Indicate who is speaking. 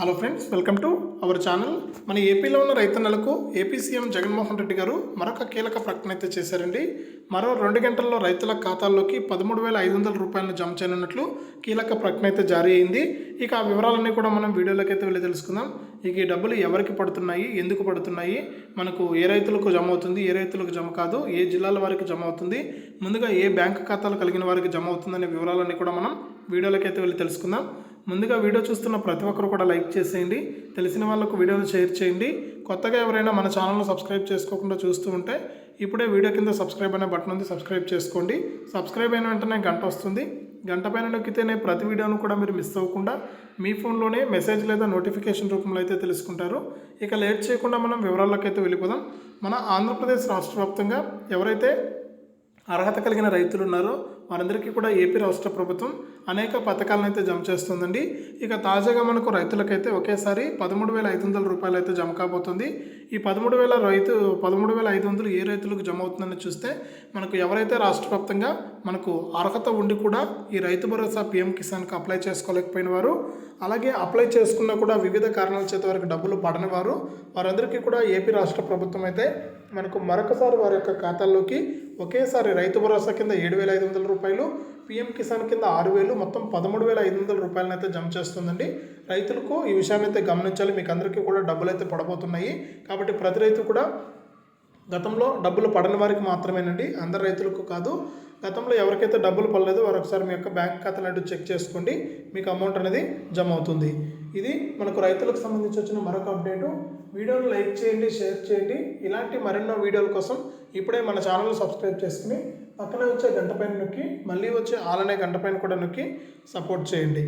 Speaker 1: Hello friends welcome to our channel మన ఏపీలో ఉన్న రైతన్నలకు ఏపీ సీఎం జగన్మోహన్ రెడ్డి గారు మరొక కీలక ప్రకటన అయితే చేశారండి. మరో రెండు గంటల్లో రైతుల ఖాతాల్లోకి పదమూడు వేల ఐదు వందల రూపాయలను జమ చేయనున్నట్లు కీలక ప్రకటన అయితే జారీ అయింది. ఇక ఆ వివరాలన్నీ కూడా మనం వీడియోలోకి అయితే వెళ్ళి తెలుసుకుందాం. ఇక ఈ డబ్బులు ఎవరికి పడుతున్నాయి? ఎందుకు పడుతున్నాయి? మనకు ఏ రైతులకు జమ అవుతుంది? ఏ రైతులకు జమ కాదు? ఏ జిల్లాల వారికి జమ అవుతుంది? ముందుగా ఏ బ్యాంకు ఖాతాలు కలిగిన వారికి జమ అవుతుందనే వివరాలన్నీ కూడా మనం వీడియోలోకి అయితే వెళ్ళి తెలుసుకుందాం. ముందుగా వీడియో చూస్తున్న ప్రతి ఒక్కరు కూడా లైక్ చేసేయండి. తెలిసిన వాళ్ళకు వీడియోలు షేర్ చేయండి. కొత్తగా ఎవరైనా మన ఛానల్ను సబ్స్క్రైబ్ చేసుకోకుండా చూస్తూ ఉంటే ఇప్పుడే వీడియో కింద సబ్స్క్రైబ్ అనే బటన్ ఉంది సబ్స్క్రైబ్ చేసుకోండి. సబ్స్క్రైబ్ అయిన వెంటనే గంట వస్తుంది. గంట పైన నొక్కితేనే ప్రతి వీడియోను కూడా మీరు మిస్ అవ్వకుండా మీ ఫోన్లోనే మెసేజ్ లేదా నోటిఫికేషన్ రూపంలో అయితే తెలుసుకుంటారు. ఇక లేట్ చేయకుండా మనం వివరాల్లోకైతే వెళ్ళిపోదాం. మన ఆంధ్రప్రదేశ్ రాష్ట్ర వ్యాప్తంగా ఎవరైతే అర్హత కలిగిన రైతులు ఉన్నారో వారందరికీ కూడా ఏపీ రాష్ట్ర ప్రభుత్వం అనేక పథకాలను అయితే జమ చేస్తుందండి. ఇక తాజాగా మనకు రైతులకైతే ఒకేసారి పదమూడు వేల ఐదు వందల రూపాయలు అయితే జమ కాబోతుంది. ఈ పదమూడు వేల రైతు పదమూడు వేల ఐదు వందలు ఏ రైతులకు జమ అవుతుందని చూస్తే మనకు ఎవరైతే రాష్ట్ర వ్యాప్తంగా మనకు అర్హత ఉండి కూడా ఈ రైతు భరోసా పీఎం కిసాన్కి అప్లై చేసుకోలేకపోయిన వారు అలాగే అప్లై చేసుకున్నా కూడా వివిధ కారణాల చేత వారికి డబ్బులు పడని వారు వారందరికీ కూడా ఏపీ రాష్ట్ర ప్రభుత్వం అయితే మనకు మరొకసారి వారి యొక్క ఖాతాల్లోకి ఒకేసారి రైతు భరోసా కింద ఏడు వేల ఐదు వందల రూపాయలు పీఎం కిసాన్ కింద ఆరు వేలు మొత్తం పదమూడు వేల ఐదు వందల రూపాయలను అయితే జమ చేస్తుందండి. రైతులకు ఈ విషయాన్ని అయితే గమనించాలి. మీకు అందరికీ కూడా డబ్బులు అయితే పడబోతున్నాయి. కాబట్టి ప్రతి రైతు కూడా గతంలో డబ్బులు పడని వారికి మాత్రమేనండి అందరు రైతులకు కాదు. గతంలో ఎవరికైతే డబ్బులు పడలేదో వారు ఒకసారి మీ యొక్క బ్యాంక్ ఖాతాలు చెక్ చేసుకోండి. మీకు అమౌంట్ అనేది జమ అవుతుంది. ఇది మనకు రైతులకు సంబంధించి వచ్చిన మరొక అప్డేటు. వీడియోను లైక్ చేయండి షేర్ చేయండి. ఇలాంటి మరెన్నో వీడియోల కోసం ఇప్పుడే మన ఛానల్ సబ్స్క్రైబ్ చేసుకుని పక్కనే వచ్చే గంట పైన నొక్కి మళ్ళీ వచ్చే ఆలనే గంట పైన కూడా నొక్కి సపోర్ట్ చేయండి.